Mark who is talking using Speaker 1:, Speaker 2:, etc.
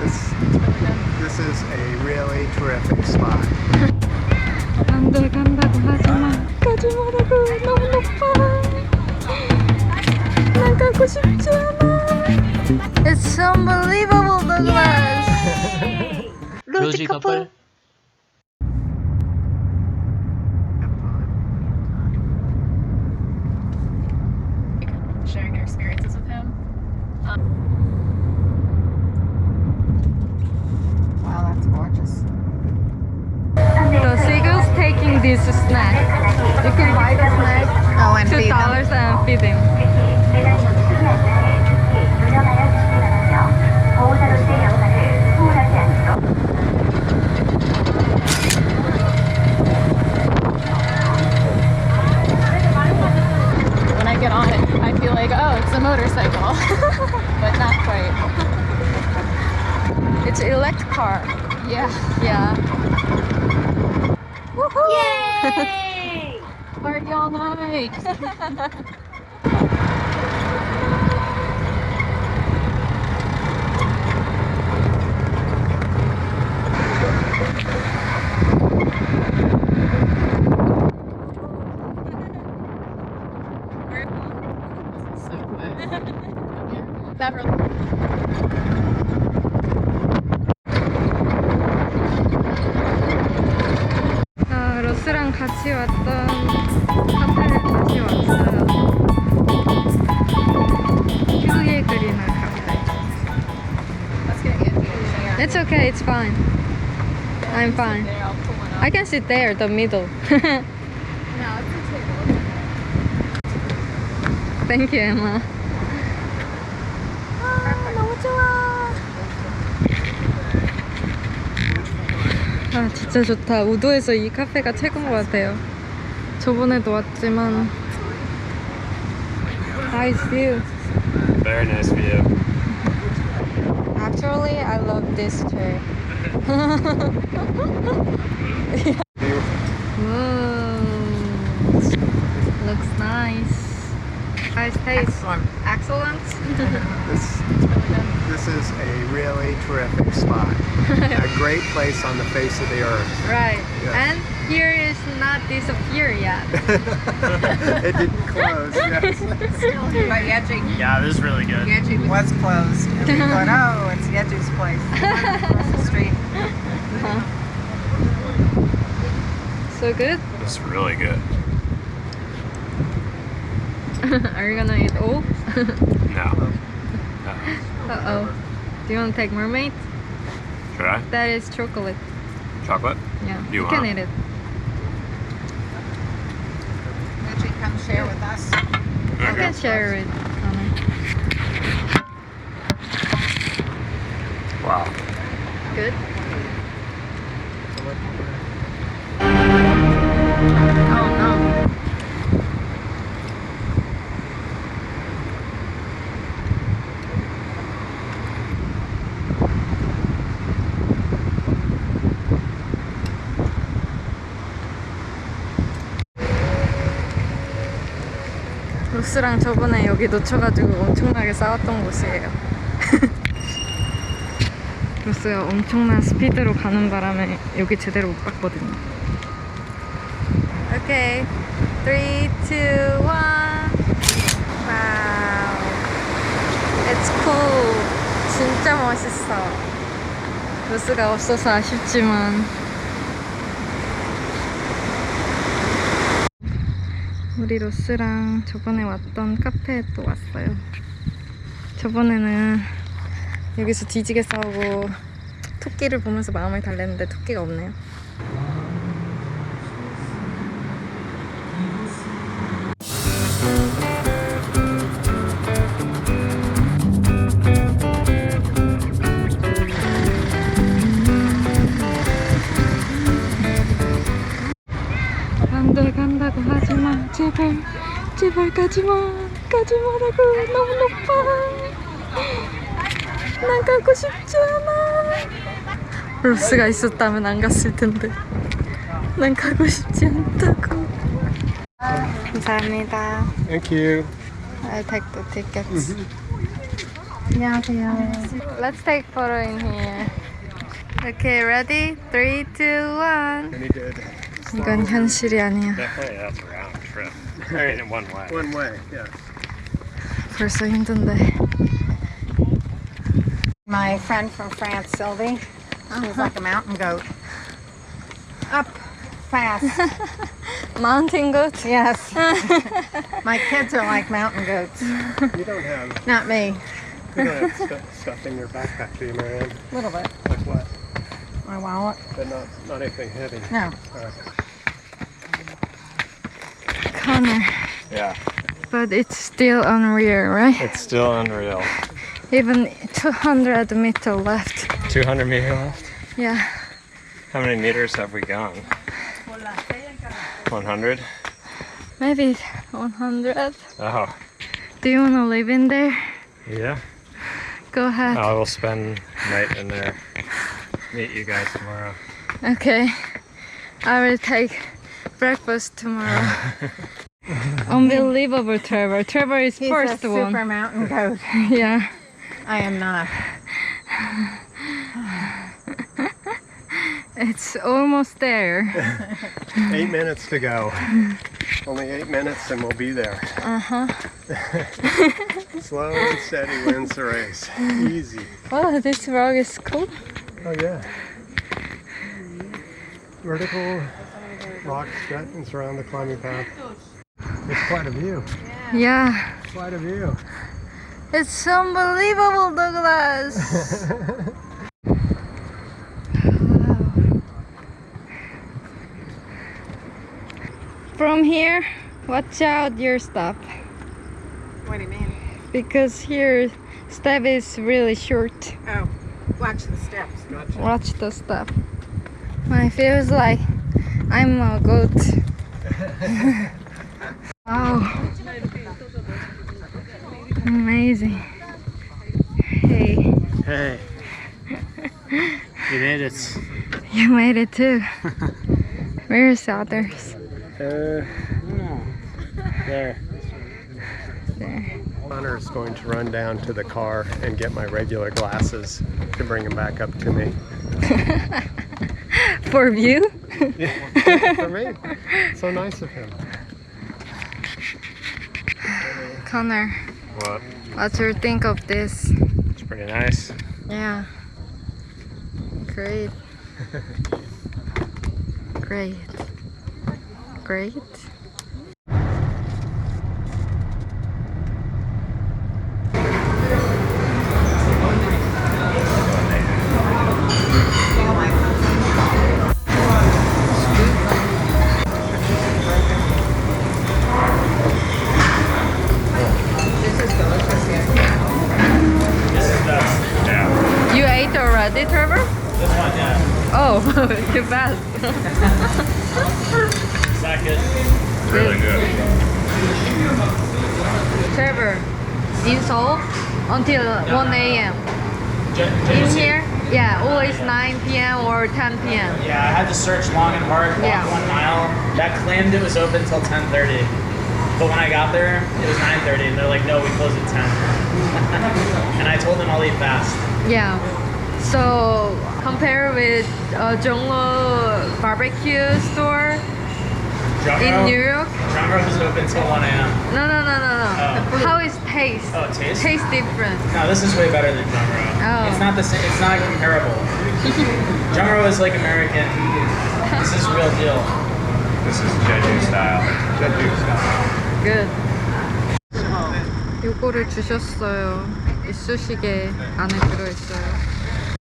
Speaker 1: This this is a really terrific spot.
Speaker 2: 안돼 간다고 하지마 가지 말라고 너무 높아 난 가고 싶지 않아 It's unbelievable Douglas 로지 커플
Speaker 3: sharing your experiences with him.
Speaker 4: Wow, gorgeous.
Speaker 2: The seagull's taking this snack You can buy the snack.
Speaker 4: Oh, and
Speaker 2: Two dollars and feed them.
Speaker 3: When I get on it, I feel like, oh, it's a motorcycle, but not quite.
Speaker 2: It's electric car
Speaker 3: Yeah.
Speaker 2: Yeah
Speaker 3: Party all night. so
Speaker 2: 같이 왔던 카페를 다시 왔어요. 휴게 그리나 카페.
Speaker 3: Let's get it. Yeah.
Speaker 2: It's okay, it's fine. I'm fine.
Speaker 3: There, I'll pull one up.
Speaker 2: I can sit there, the middle.
Speaker 3: No, it's a table.
Speaker 2: Thank you, Emma. 아, 진짜 좋다. 우도에서 이 카페가 최고인 것 같아요. 저번에도 왔지만. Nice view.
Speaker 1: Very nice view.
Speaker 2: Actually, I love this chair. Whoa. Looks nice. Nice taste.
Speaker 4: Excellent.
Speaker 2: Excellent.
Speaker 1: This this is a really terrific spot. a great place on the face of the earth.
Speaker 2: Right.
Speaker 1: Yes.
Speaker 2: And here is not disappear yet.
Speaker 1: it didn't close. Yes.
Speaker 4: But Yeji,
Speaker 1: Yeah, this is really good.
Speaker 4: Yeji was closed. And we thought, oh, it's Yeji's place. Across the street. Uh-huh.
Speaker 2: So good.
Speaker 1: It's really good.
Speaker 2: Are you gonna eat oh. all?
Speaker 1: No.
Speaker 2: Uh oh. Do you want to take mermaid?
Speaker 1: Should I?
Speaker 2: That is chocolate.
Speaker 1: Chocolate?
Speaker 2: Yeah.
Speaker 1: You
Speaker 2: you
Speaker 1: can
Speaker 2: eat it.
Speaker 4: Yeji, come share with us.
Speaker 2: You can share it. 로스랑 저번에 여기 놓쳐가지고 엄청나게 싸웠던 곳이에요. 로스가 엄청난 스피드로 가는 바람에 여기 제대로 못 봤거든요. 오케이. 3, 2, 1. 와우. It's cool. 진짜 멋있어. 로스가 없어서 아쉽지만. 우리 로스랑 저번에 왔던 카페에 또 왔어요. 저번에는 여기서 뒤지게 싸우고 토끼를 보면서 마음을 달랬는데 토끼가 없네요. 제발 제발 가지마 가지마라고 너무 높아 난 가고 싶지 않아 로스가 있었다면 안 갔을 텐데 난 가고 싶지 않다고 감사합니다
Speaker 1: Thank you.
Speaker 2: I'll take the tickets
Speaker 3: 안녕하세요.
Speaker 2: Let's take photo in here. Okay, ready? 3, 2, 1.
Speaker 1: And he did
Speaker 2: 이건 현실이 아니야.
Speaker 5: Everything one way.
Speaker 1: One way, yeah.
Speaker 2: For a second,
Speaker 4: My friend from France, Sylvie, she's like a mountain goat. Up fast.
Speaker 2: mountain goat.
Speaker 4: Yes. My kids are like mountain goats.
Speaker 1: You don't have.
Speaker 4: Not me.
Speaker 1: You don't have stuff in your backpack, do you, Marianne?
Speaker 4: A little bit.
Speaker 1: Like what?
Speaker 4: My wallet.
Speaker 1: But not, not anything heavy.
Speaker 4: No.
Speaker 2: Connor.
Speaker 5: Yeah,
Speaker 2: But it's still unreal, right?
Speaker 5: it's still unreal.
Speaker 2: Even 200 meter left.
Speaker 5: 200 meter left.
Speaker 2: Yeah.
Speaker 5: How many meters have we gone? 100.
Speaker 2: Maybe 100.
Speaker 5: Oh,
Speaker 2: Do you want to live in there?
Speaker 5: yeah.
Speaker 2: Go ahead.
Speaker 5: I will spend night in there. Meet you guys tomorrow.
Speaker 2: Okay. I will take breakfast tomorrow. Unbelievable, Trevor. Trevor is
Speaker 4: He's
Speaker 2: first
Speaker 4: a
Speaker 2: one.
Speaker 4: super mountain goat.
Speaker 2: Yeah.
Speaker 4: I am not.
Speaker 2: It's almost there.
Speaker 1: Eight minutes to go. Only eight minutes and we'll be there.
Speaker 2: Uh huh.
Speaker 1: Slow and steady wins the race. Easy.
Speaker 2: Oh, this rock is cool.
Speaker 1: Oh yeah. Vertical rocks cut and surround the climbing path. It's quite a view.
Speaker 2: Yeah.
Speaker 1: Quite a view.
Speaker 2: It's unbelievable, Douglas. Wow. From here, watch out your step
Speaker 4: What do you mean?
Speaker 2: because here step is really short.
Speaker 4: Oh, watch the steps.
Speaker 2: Watch the step. I feels like I'm a goat. wow. Amazing. Hey,
Speaker 5: Hey, you made it.
Speaker 2: you made it too. Where's others?
Speaker 5: Uh, there.
Speaker 2: There.
Speaker 1: Connor is going to run down to the car and get my regular glasses to bring them back up to me.
Speaker 2: For view?
Speaker 1: For me. So nice of him.
Speaker 2: Connor,
Speaker 5: What?
Speaker 2: what do you think of this?
Speaker 5: It's pretty nice.
Speaker 2: Yeah. Great. Great. Great. Too fast.
Speaker 5: Good? Really good.
Speaker 2: Trevor, in Seoul until 1 a.m. In here, yeah, always 9 p.m. or 10 p.m.
Speaker 6: Yeah, I had to search long and hard, walk
Speaker 2: Yeah.
Speaker 6: one mile. That claimed it was open till 10:30, but when I got there, it was 9:30, and they're like, "No, we close at 10." and I told them I'll eat fast.
Speaker 2: Yeah. So compare with uh, Jonglo barbecue store in New York.
Speaker 6: Drummer was open till 1 a.m.
Speaker 2: No, no, no, no, no.
Speaker 6: Oh.
Speaker 2: How is taste?
Speaker 6: Oh, taste?
Speaker 2: Taste different.
Speaker 6: No, this is way better than Drumro.
Speaker 2: Oh.
Speaker 6: It's not the same. It's not comparable. Drumro is like American. This is real deal.
Speaker 5: This is Jeju style.
Speaker 1: Jeju style.
Speaker 2: Good. 요거를 주셨어요. 이쑤시개 안에 들어있어요.